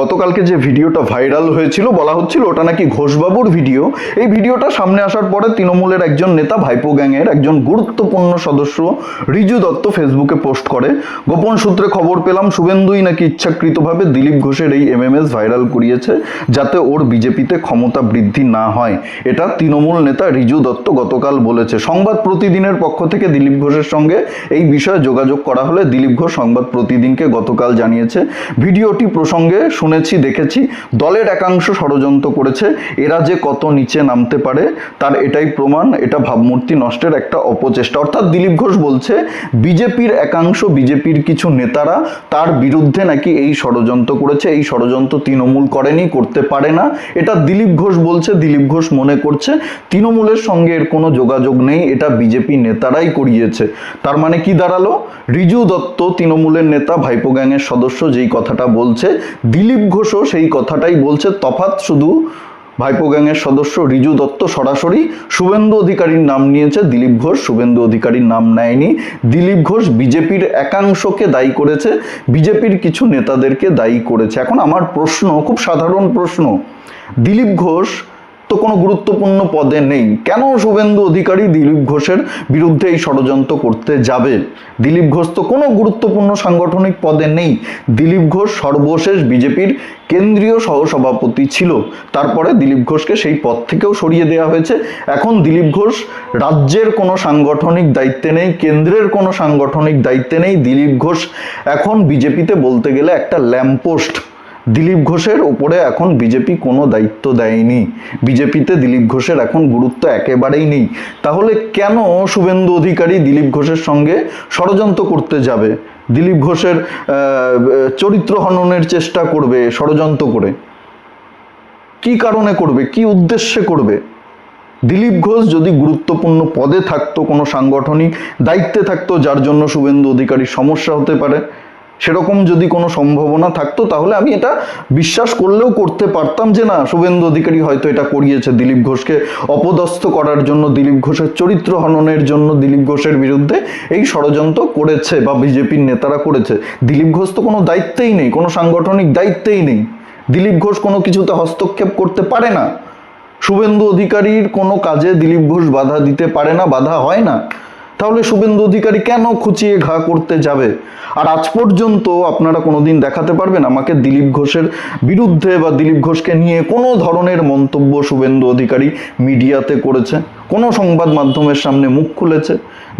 গতকালকে যে ভিডিওটা ভাইরাল হয়েছিল, বলা হচ্ছিল ওটা নাকি ঘোষবাবুর ভিডিও। এই ভিডিওটা সামনে আসার পরে তৃণমূলের একজন নেতা, ভাইপো গ্যাংয়ের একজন গুরুত্বপূর্ণ সদস্য রিজু দত্ত ফেসবুকে পোস্ট করে। গোপন সূত্রে খবর পেলাম, শুভেন্দুই নাকি ইচ্ছাকৃতভাবে দিলীপ ঘোষের এই এমএমএস ভাইরাল করিয়েছে, যাতে ওর বিজেপিতে ক্ষমতা বৃদ্ধি না হয়। এটা তৃণমূল নেতা রিজু দত্ত গতকাল বলেছে। সংবাদ প্রতিদিনের পক্ষ থেকে দিলীপ ঘোষের সঙ্গে এই বিষয়ে যোগাযোগ করা হলে দিলীপ ঘোষ সংবাদ প্রতিদিনকে গতকাল জানিয়েছে। ভিডিওটি প্রসঙ্গে শুনেছি, দেখেছি, দলের একাংশ ষড়যন্ত্র করেছে, এরা যে কত নিচে নামতে পারে, তার এটাই প্রমাণ, এটা ভাবমূর্তি নষ্টের একটা অপচেষ্টা। অর্থাৎ দিলীপ ঘোষ বলছে, বিজেপির একাংশ, বিজেপির কিছু নেতারা তার বিরুদ্ধে নাকি এই ষড়যন্ত্র করেছে, এই ষড়যন্ত্র তৃণমূল করেনি, করতে পারে না। এটা দিলীপ ঘোষ বলছে, দিলীপ ঘোষ মনে করছে, তৃণমূলের সঙ্গে এর কোনো যোগাযোগ নেই, এটা বিজেপি নেতারাই করিয়েছে। তার মানে কি দাঁড়াল? রিজু দত্ত, তৃণমূলের নেতা, ভাইপো গ্যাংয়ের সদস্য যেই কথাটা বলছে, দিলীপ ঘোষও সেই কথাটাই বলছে। তফাৎ শুধু ভাইপো গ্যাংয়ের সদস্য রিজু দত্ত সরাসরি। শুভেন্দু অধিকারীর নাম নিয়েছে দিলীপ ঘোষ। শুভেন্দু অধিকারীর নাম নেয়নি। দিলীপ ঘোষ বিজেপির একাংশকে দায়ী করেছে। বিজেপির কিছু নেতাদেরকে দায়ী করেছে। এখন আমার প্রশ্ন, খুব সাধারণ প্রশ্ন। দিলীপ ঘোষ তো কোনো গুরুত্বপূর্ণ পদে নেই। কেন শুভেন্দু অধিকারী দিলীপ ঘোষের বিরুদ্ধে এই ষড়যন্ত্র করতে যাবে? দিলীপ ঘোষ তো কোনো গুরুত্বপূর্ণ সাংগঠনিক পদে নেই। দিলীপ ঘোষ সর্বশেষ বিজেপির কেন্দ্রীয় সহসভাপতি ছিল। তারপরে দিলীপ ঘোষকে সেই পদ থেকেও সরিয়ে দেওয়া হয়েছে। এখন দিলীপ ঘোষ রাজ্যের কোনো সাংগঠনিক দায়িত্বে নেই, কেন্দ্রের কোনো সাংগঠনিক দায়িত্বে নেই। দিলীপ ঘোষ এখন বিজেপিতে বলতে গেলে একটা ল্যাম্পপোস্ট। দিলীপ ঘোষের উপরে এখন বিজেপি কোনো দায়িত্ব দেয়নি। বিজেপিতে দিলীপ ঘোষের এখন গুরুত্ব একেবারেই নেই। তাহলে কেন শুভেন্দু অধিকারী দিলীপ ঘোষের সঙ্গে ষড়যন্ত্র করতে যাবে? দিলীপ ঘোষের চরিত্র হননের চেষ্টা করবে ষড়যন্ত্র করে। কি কারণে করবে? কি উদ্দেশ্যে করবে? দিলীপ ঘোষ যদি গুরুত্বপূর্ণ পদে থাকতো কোনো সাংগঠনিক, দায়িত্বে থাকতো, যার জন্য শুভেন্দু অধিকারীর সমস্যা হতে পারে। সেরকম যদি কোনো সম্ভাবনা থাকতো, তাহলে আমি এটা বিশ্বাস করলেও করতে পারতাম যে না, শুভেন্দু অধিকারী হয়তো এটা করিয়েছে দিলীপ ঘোষকে অপদস্থ করার জন্য, দিলীপ ঘোষের চরিত্র হননের জন্য দিলীপ ঘোষের বিরুদ্ধে এই ষড়যন্ত্র করেছে বা বিজেপির নেতারা করেছে। দিলীপ ঘোষ তো কোনো দায়িত্বেই নেই, কোনো সাংগঠনিক দায়িত্বেই নেই। দিলীপ ঘোষ কোনো কিছুতে হস্তক্ষেপ করতে পারে না। শুভেন্দু অধিকারীর কোনো কাজে দিলীপ ঘোষ বাধা দিতে পারে না, বাধা হয় না। তাহলে শুভেন্দু অধিকারী কেন খুঁচিয়ে ঘা করতে যাবে? আর আজ পর্যন্ত আপনারা কোনোদিন দেখাতে পারবেন আমাকে দিলীপ ঘোষের বিরুদ্ধে বা দিলীপ ঘোষকে নিয়ে কোনো ধরনের মন্তব্য শুভেন্দু অধিকারী মিডিয়াতে করেছে? কোনো সংবাদ মাধ্যমের সামনে মুখ খুলেছে?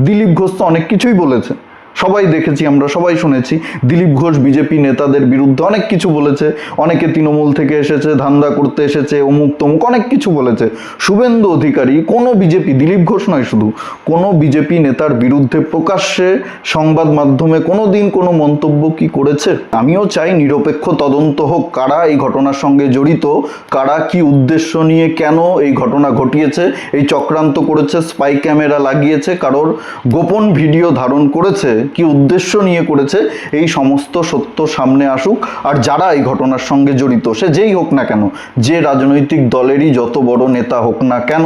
দিলীপ ঘোষ তো অনেক কিছুই বলেছে। সবাই দেখেছি আমরা, সবাই শুনেছি। দিলীপ ঘোষ, বিজেপি নেতাদের বিরুদ্ধে অনেক কিছু বলেছে। অনেকে তৃণমূল থেকে এসেছে, ধান্দা করতে এসেছে, অমুক তমুক অনেক কিছু বলেছে। শুভেন্দু অধিকারী, কোনো বিজেপি, দিলীপ ঘোষ নয় শুধু, কোনো বিজেপি নেতার বিরুদ্ধে প্রকাশ্যে সংবাদ মাধ্যমে কোনো দিন কোনো মন্তব্য কি করেছে? আমিও চাই নিরপেক্ষ তদন্ত হোক, কারা এই ঘটনার সঙ্গে জড়িত, কারা কি উদ্দেশ্য নিয়ে কেন এই ঘটনা ঘটিয়েছে, এই চক্রান্ত করেছে, স্পাই ক্যামেরা লাগিয়েছে, কারোর গোপন ভিডিও ধারণ করেছে কি উদ্দেশ্য নিয়ে করেছে, এই সমস্ত সত্য সামনে আসুক। আর যারা এই ঘটনার সঙ্গে জড়িত, সে যেই হোক না কেন, যে রাজনৈতিক দলেরই যত বড় নেতা হোক না কেন,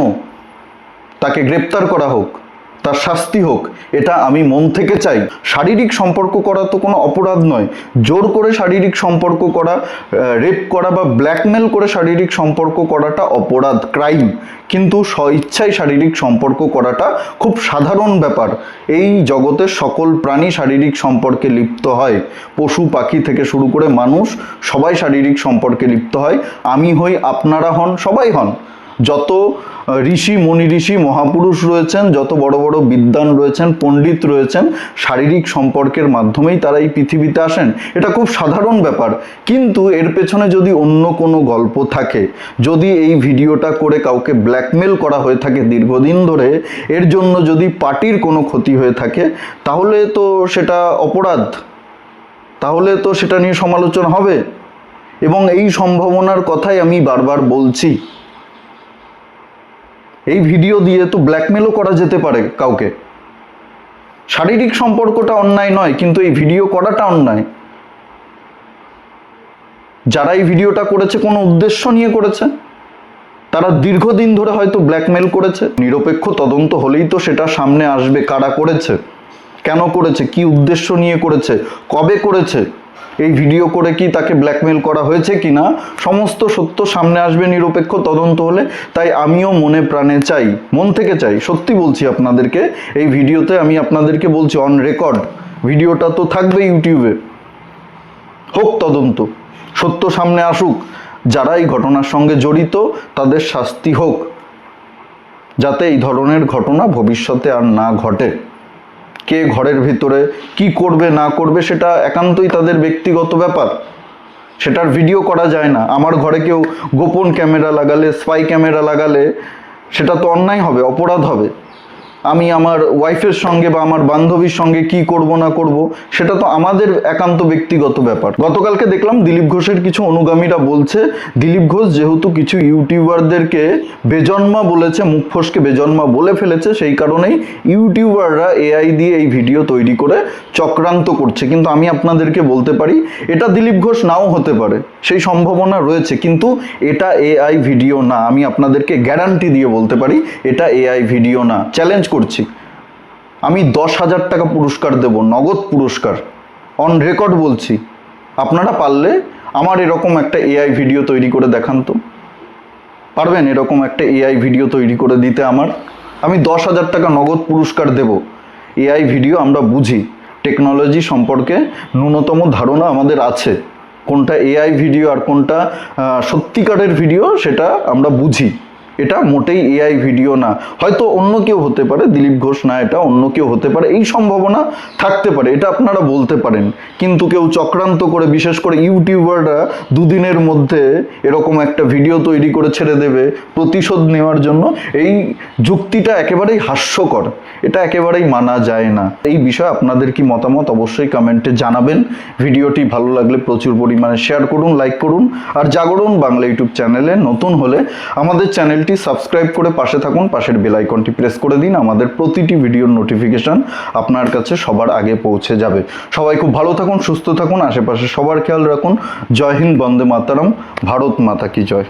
তাকে গ্রেপ্তার করা হোক। তার শাস্তি হোক, এটা আমি মন থেকে চাই। শারীরিক সম্পর্ক করা তো কোনো অপরাধ নয়। জোর করে শারীরিক সম্পর্ক করা রেপ করা বা ব্ল্যাকমেল করে শারীরিক সম্পর্ক করাটা অপরাধ ক্রাইম কিন্তু স্বইচ্ছায় শারীরিক সম্পর্ক করাটা খুব সাধারণ ব্যাপার। এই জগতের সকল প্রাণী শারীরিক সম্পর্কে লিপ্ত হয়। পশু, পাখি থেকে শুরু করে মানুষ সবাই শারীরিক সম্পর্কে লিপ্ত হয়। আমি হই আপনারা হন, সবাই হন। যত ঋষি, মুনি ঋষি, মহাপুরুষ রয়েছেন, যত বড় বড় বিদ্বান রয়েছেন, পণ্ডিত রয়েছেন, শারীরিক সম্পর্কের মাধ্যমেই তারা এই পৃথিবীতে আসেন। এটা খুব সাধারণ ব্যাপার। কিন্তু এর পেছনে যদি অন্য কোনো গল্প থাকে, যদি এই ভিডিওটা করে কাউকে ব্ল্যাকমেল করা হয়ে থাকে দীর্ঘদিন ধরে, এর জন্য যদি পার্টির কোনো ক্ষতি হয়ে থাকে, তাহলে তো সেটা অপরাধ। তাহলে তো সেটা নিয়ে সমালোচনা হবে। এবং এই সম্ভাবনার কথাই আমি বারবার বলছি। এই ভিডিও দিয়ে তো ব্ল্যাকমেলও করা যেতে পারে কাউকে। শারীরিক সম্পর্কটা অন্যায় নয়, কিন্তু এই ভিডিও করাটা অন্যায়। যারা এই ভিডিওটা করেছে, কোনো উদ্দেশ্য নিয়ে করেছে? তারা দীর্ঘদিন ধরে হয়তো ব্ল্যাকমেল করেছে। নিরপেক্ষ তদন্ত হলেই তো সেটা সামনে আসবে। কারা করেছে? কেন করেছে? কি উদ্দেশ্য নিয়ে করেছে? কবে করেছে? এই ভিডিও করে কি তাকে ব্ল্যাকমেল করা হয়েছে কি না সমস্ত সত্য সামনে আসবে নিরপেক্ষ তদন্ত হলে, তাই আমিও মনে প্রাণে চাই, মন থেকে চাই, সত্যি বলছি আপনাদেরকে, এই ভিডিওতে আমি আপনাদেরকে বলছি অন রেকর্ড ভিডিওটা তো থাকবে ইউটিউবে। হোক তদন্ত, সত্য সামনে আসুক, যারা এই ঘটনার সঙ্গে জড়িত, তাদের শাস্তি হোক, যাতে এই ধরনের ঘটনা ভবিষ্যতে আর না ঘটে। কে ঘরের ভিতরে কি করবে, না করবে, সেটা একান্তই তাদের ব্যক্তিগত ব্যাপার। সেটার ভিডিও করা যায় না। আমার ঘরে কেউ গোপন ক্যামেরা লাগালে স্পাই ক্যামেরা লাগালে, সেটা তো অন্যায় হবে, অপরাধ হবে। আমি আমার ওয়াইফের সঙ্গে বা আমার বান্ধবীর সঙ্গে কি করব না করব, সেটা তো আমাদের একান্ত ব্যক্তিগত ব্যাপার। গতকালকে দেখলাম দিলীপ ঘোষের কিছু অনুগামীরা বলছে, দিলীপ ঘোষ যেহেতু কিছু ইউটিউবারদেরকে বেজন্মা বলেছে, মুখ ফসকে বেজন্মা বলে ফেলেছে, সেই কারণেই ইউটিউবাররা এআই দিয়ে এই ভিডিও তৈরি করে চক্রান্ত করছে। কিন্তু আমি আপনাদেরকে বলতে পারি, এটা দিলীপ ঘোষ নাও হতে পারে, সেই সম্ভাবনা রয়েছে, কিন্তু এটা এআই ভিডিও না। আমি আপনাদেরকে গ্যারান্টি দিয়ে বলতে পারি, এটা এআই ভিডিও না। চ্যালেঞ্জ করছি। আমি দশ হাজার টাকা পুরস্কার দেব, নগদ পুরস্কার। অন রেকর্ড বলছি। আপনারা পারলে আমার এরকম একটা এআই ভিডিও তৈরি করে দেখান তো। পারবেন এরকম একটা এআই ভিডিও তৈরি করে দিতে আমার। আমি দশ হাজার টাকা নগদ পুরস্কার দেব। এআই ভিডিও আমরা বুঝি। টেকনোলজি সম্পর্কে ন্যূনতম ধারণা আমাদের আছে। কোনটা এআই ভিডিও আর কোনটা সত্যিকারের ভিডিও সেটা আমরা বুঝি। এটা মোটেই এআই ভিডিও না। হয়তো অন্য কেউ হতে পারে, দিলীপ ঘোষ না এটা, অন্য কেউ হতে পারে, এই সম্ভাবনা থাকতে পারে, এটা আপনারা বলতে পারেন। কিন্তু কেউ চক্রান্ত করে, বিশেষ করে ইউটিউবাররা দুদিনের মধ্যে এরকম একটা ভিডিও তৈরি করে ছেড়ে দেবে, প্রতিশোধ নেওয়ার জন্য, এই যুক্তিটা একেবারেই হাস্যকর। এটা একেবারেই মানা যায় না। এই বিষয়ে আপনাদের কি মতামত অবশ্যই কমেন্টে জানাবেন। ভিডিওটি ভালো লাগলে প্রচুর পরিমাণে শেয়ার করুন লাইক করুন। আর জাগরণ বাংলা ইউটিউব চ্যানেলে নতুন হলে আমাদের চ্যানেলটি সাবস্ক্রাইব করে পাশে থাকুন, পাশের বেল আইকনটি প্রেস করে দিন, আমাদের প্রতিটি ভিডিওর নোটিফিকেশন আপনার কাছে সবার আগে পৌঁছে যাবে। সবাই খুব ভালো থাকুন, সুস্থ থাকুন, আশেপাশে সবার খেয়াল রাখুন। জয় হিন্দ, বন্দে মাতারাম, ভারত মাতা কি জয়।